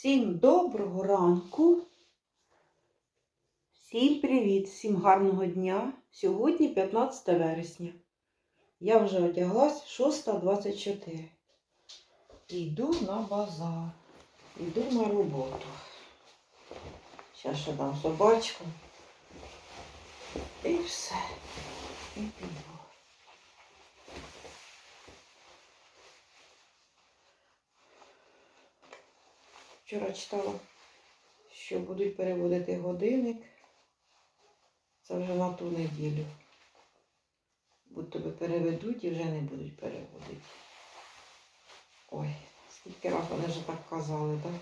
Всім доброго ранку. Всім привіт, всім гарного дня. Сьогодні 15 вересня. Я вже одяглась 6.24. Йду на базар. Йду на роботу. Зараз ще дам собачку. І все. І піду. Вчора читала, що будуть переводити годинник. Це вже на ту неділю. Будь тобі переведуть і вже не будуть переводити. Ой, скільки раз вони вже так казали, так?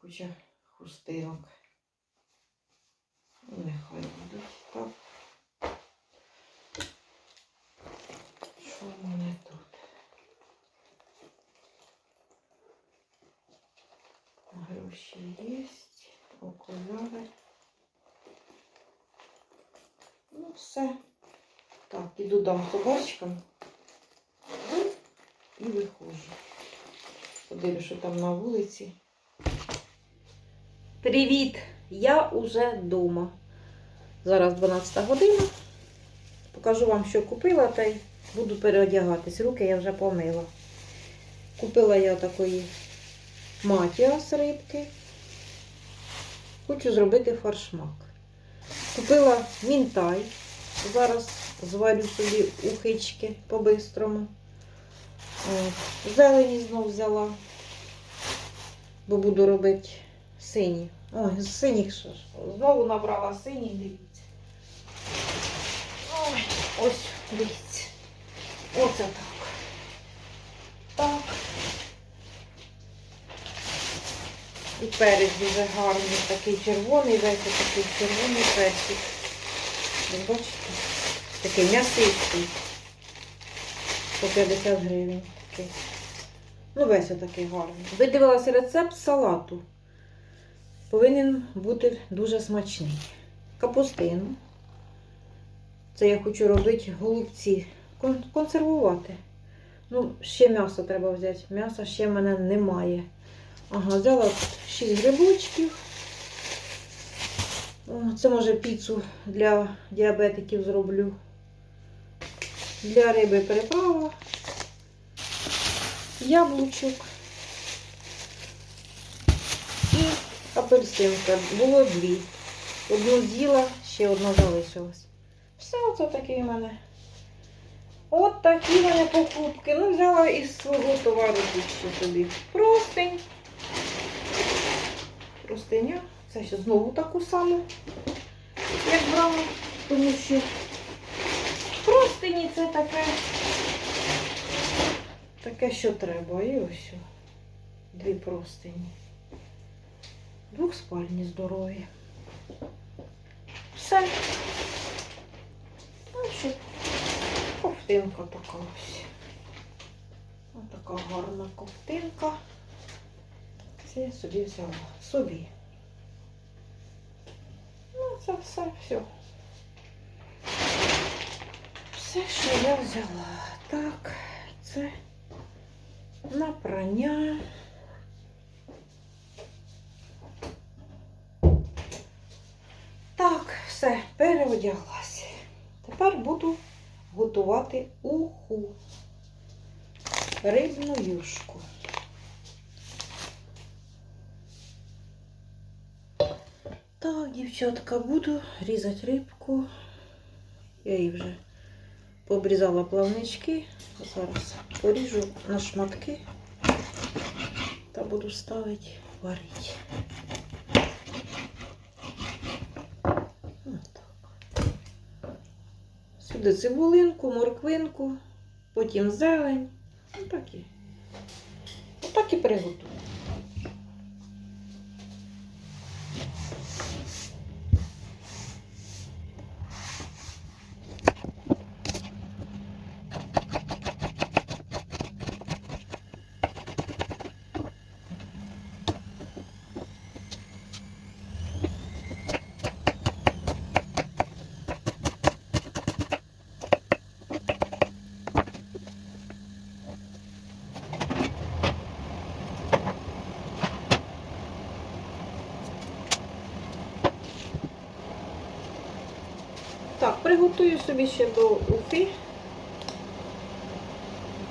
Куча хустинок. Нехай будуть так. Що в мене тут? Гроші є, окуляри. Ну, все. Так, іду дам собачкам і виходжу. Подивлюсь, що там на вулиці. Привіт! Я уже вдома. Зараз 12 година. Покажу вам, що купила, та й буду переодягатись. Руки я вже помила. Купила я такої матіас рибки. Хочу зробити фаршмак. Купила мінтай. Зараз зварю собі ухички по-бистрому. Зелені знов взяла, бо буду робити сині. Ой, синіх що ж. Знову набрала сині, дивіться. Ой, ось, дивіться. Оце так. Так. І перець дуже гарний, такий червоний, весь такий червоний перчик. Бачите? Такий м'ясистий. По 50 гривень. Такий. Ну, весь отакий гарний. Видивилася рецепт салату. Повинен бути дуже смачний. Капустину. Це я хочу робити голубці. Консервувати. Ну, ще м'ясо треба взяти. М'яса ще в мене немає. Ага, взяла 6 грибочків. Це може піцу для діабетиків зроблю. Для риби приправа. Яблучок. І апельсинка. Було дві. Одну з'їла, ще одна залишилась. Все, оце такий у мене. От такі в мене покупки. Ну, взяла із свого товару собі. Простень. Простиня. Це ще знову таку саму, як брала, тому що простині це таке, таке, що треба. І ось дві простині. Двохспальні здорові. Все. Що ковтинка така ось. Ось така гарна ковтинка. Це я собі взяла. Собі. Це все, все. Все, що я взяла. Так, це на прання. Так, все, переодяглася. Тепер буду готувати уху. Рибну юшку. Так, дівчатка, буду різати рибку. Я її вже пообрізала плавнички. Зараз поріжу на шматки та буду ставити варити. Отак. Сюди цибулинку, морквинку, потім зелень. Отак і, отак і приготую. Так, приготую собі ще до ухи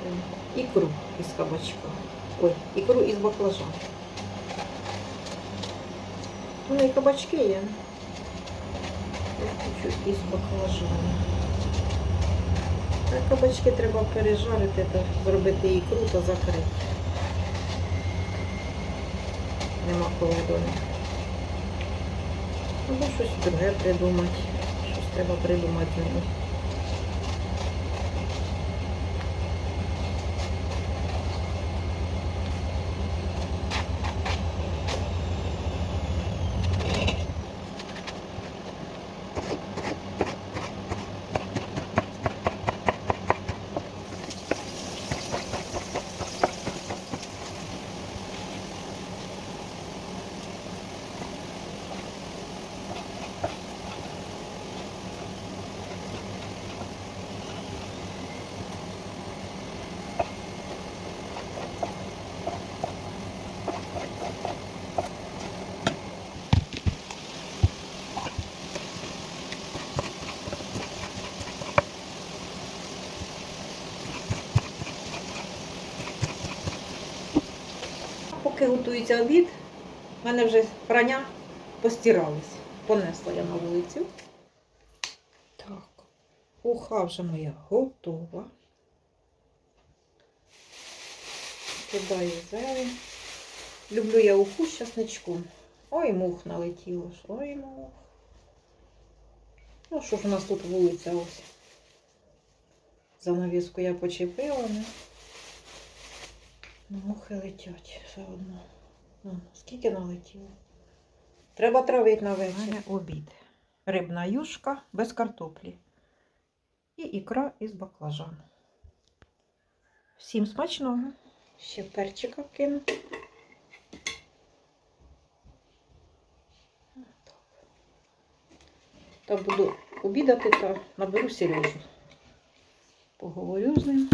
е, ікру із кабачка. Ой, ікру із баклажан. У мене і кабачки є. Я хочу із баклажану. А кабачки треба пережарити та зробити ікру та закрити. Нема коли до них. Або щось друге придумати. Треба придумати з. Поки готується обід, в мене вже прання постирались. Понесла я на вулицю. Так, уха вже моя готова. Кидаю зелень. Люблю я уху з часничком. Ой, мух налетіло ж. Ой, мух. Ну, що ж у нас тут вулиця ось. Занавіску я почепила, не? Мухи летять все одно. Скільки налетіло? Треба травити на вечір. Мене обід. Рибна юшка без картоплі. І ікра із баклажану. Всім смачного. Ще перчика кину. Та буду обідати та наберу Сережу. Поговорю з ним.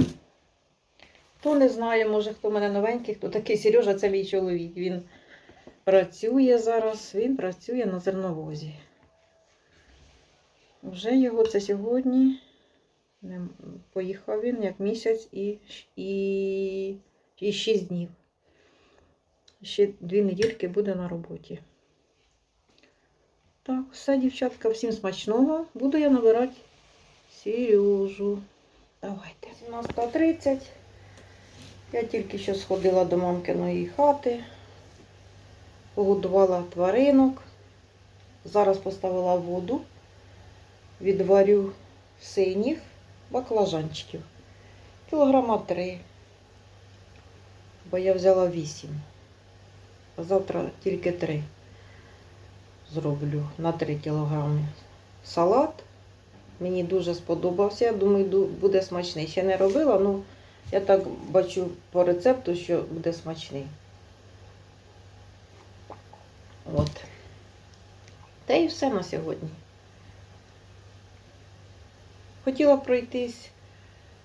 Хто не знає, може хто в мене новенький, хто такий Сережа, це мій чоловік. Він працює зараз, він працює на зерновозі. Вже його це сьогодні. Поїхав він як місяць і, і, і 6 днів. Ще дві недільки буде на роботі. Так, все, дівчатка, всім смачного. Буду я набирати Сережу. Давайте. 17.30. Я тільки що сходила до мамкиної хати, погодувала тваринок. Зараз поставила воду, відварю синіх баклажанчиків. Кілограма три. Бо я взяла вісім. А завтра тільки три зроблю на 3 кілограми. Салат. Мені дуже сподобався. Я думаю, буде смачний. Ще не робила, ну я так бачу по рецепту, що буде смачний. От. Та і все на сьогодні. Хотіла пройтись,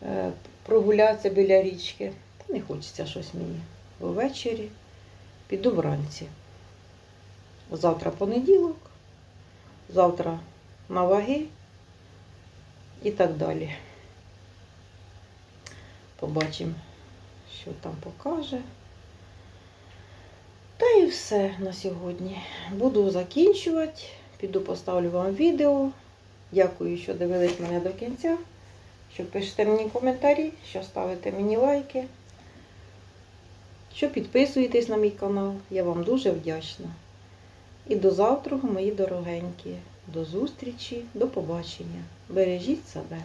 е, прогулятися біля річки. Та не хочеться щось мені. Ввечері піду вранці. Завтра понеділок, завтра на ваги і так далі. Побачимо, що там покаже. Та і все на сьогодні. Буду закінчувати. Піду поставлю вам відео. Дякую, що дивились мене до кінця. Що пишете мені коментарі, що ставите мені лайки. Що підписуєтесь на мій канал. Я вам дуже вдячна. І до завтра, мої дорогенькі. До зустрічі, до побачення. Бережіть себе.